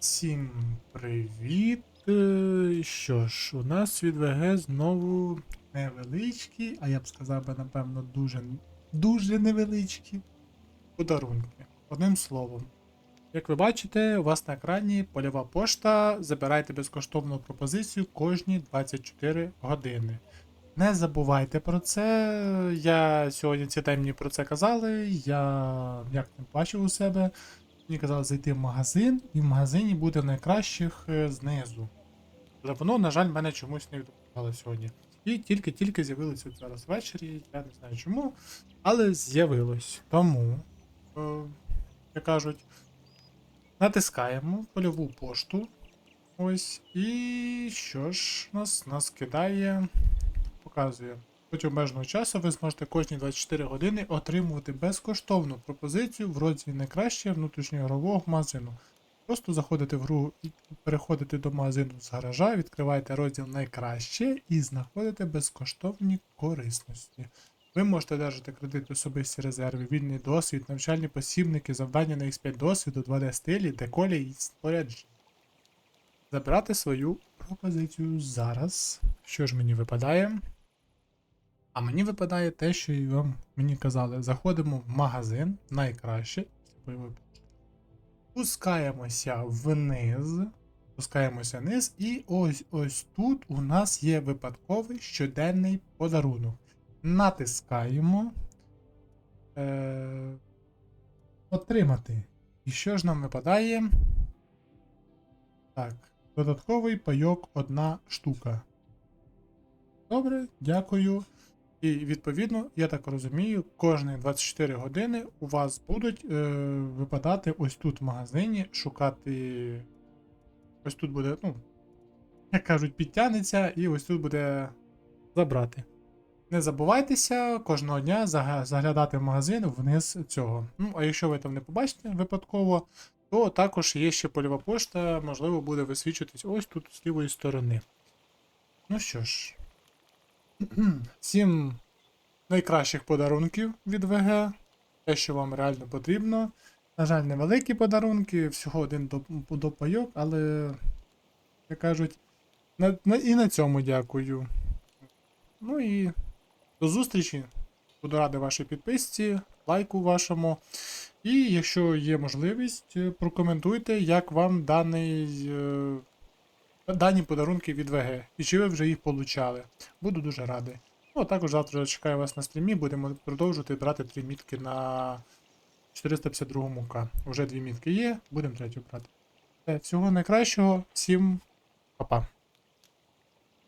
Всім привіт! Що ж, у нас від ВГ знову невеличкі, а я б сказав би, напевно, дуже, дуже невеличкі подарунки. Одним словом. Як ви бачите, у вас на екрані польова пошта. Забирайте безкоштовну пропозицію кожні 24 години. Не забувайте про це. Я сьогодні ці тайм мені про це казали. Я як не бачив у себе. Мені казали зайти в магазин, і в магазині буде найкращих е, знизу. Але воно, на жаль, мене чомусь не відповідало сьогодні. І тільки-тільки з'явилося зараз ввечері, я не знаю чому, але з'явилось. Тому, е, як кажуть, натискаємо польову пошту. Ось. І що ж нас, нас кидає, показує. Протягом обмеженого часу ви зможете кожні 24 години отримувати безкоштовну пропозицію в розділі найкраще внутрішньоігрового магазину. Просто заходите в гру переходите до магазину з гаража, відкриваєте розділ найкраще і знаходите безкоштовні корисності. Ви можете держати кредит особисті резерви, вільний досвід, навчальні посібники, завдання на X5 досвіду, 2D стилі, деколі і спорядження. Забирати свою пропозицію зараз. Що ж мені випадає? А мені випадає те, що вам мені казали. Заходимо в магазин найкраще. Пускаємося вниз. Пускаємося вниз, і ось ось тут у нас є випадковий щоденний подарунок. Натискаємо. Е, Отримати. І що ж нам випадає? Так, додатковий пайок одна штука. Добре, дякую. І відповідно, я так розумію, кожні 24 години у вас будуть е, випадати ось тут в магазині, шукати. Ось тут буде, ну, як кажуть, підтягнеться, і ось тут буде забрати. Не забувайтеся кожного дня заглядати в магазин вниз цього. Ну, а якщо ви там не побачите випадково, то також є ще польова пошта, можливо, буде висвічуватись ось тут з лівої сторони. Ну що ж. Всім найкращих подарунків від ВГ. Те, що вам реально потрібно. На жаль, невеликі подарунки, всього один до, до але, як кажуть, на, на, і на цьому дякую. Ну і до зустрічі. Буду радий вашій підписці, лайку вашому. І якщо є можливість, е, прокоментуйте, як вам даний. Е, дані подарунки від ВГ, і чи ви вже їх получали. Буду дуже радий. Ну, а також завтра чекаю вас на стрімі, будемо продовжувати брати три мітки на 452 К. Уже дві мітки є, будемо третю брати. Всього найкращого, всім па-па.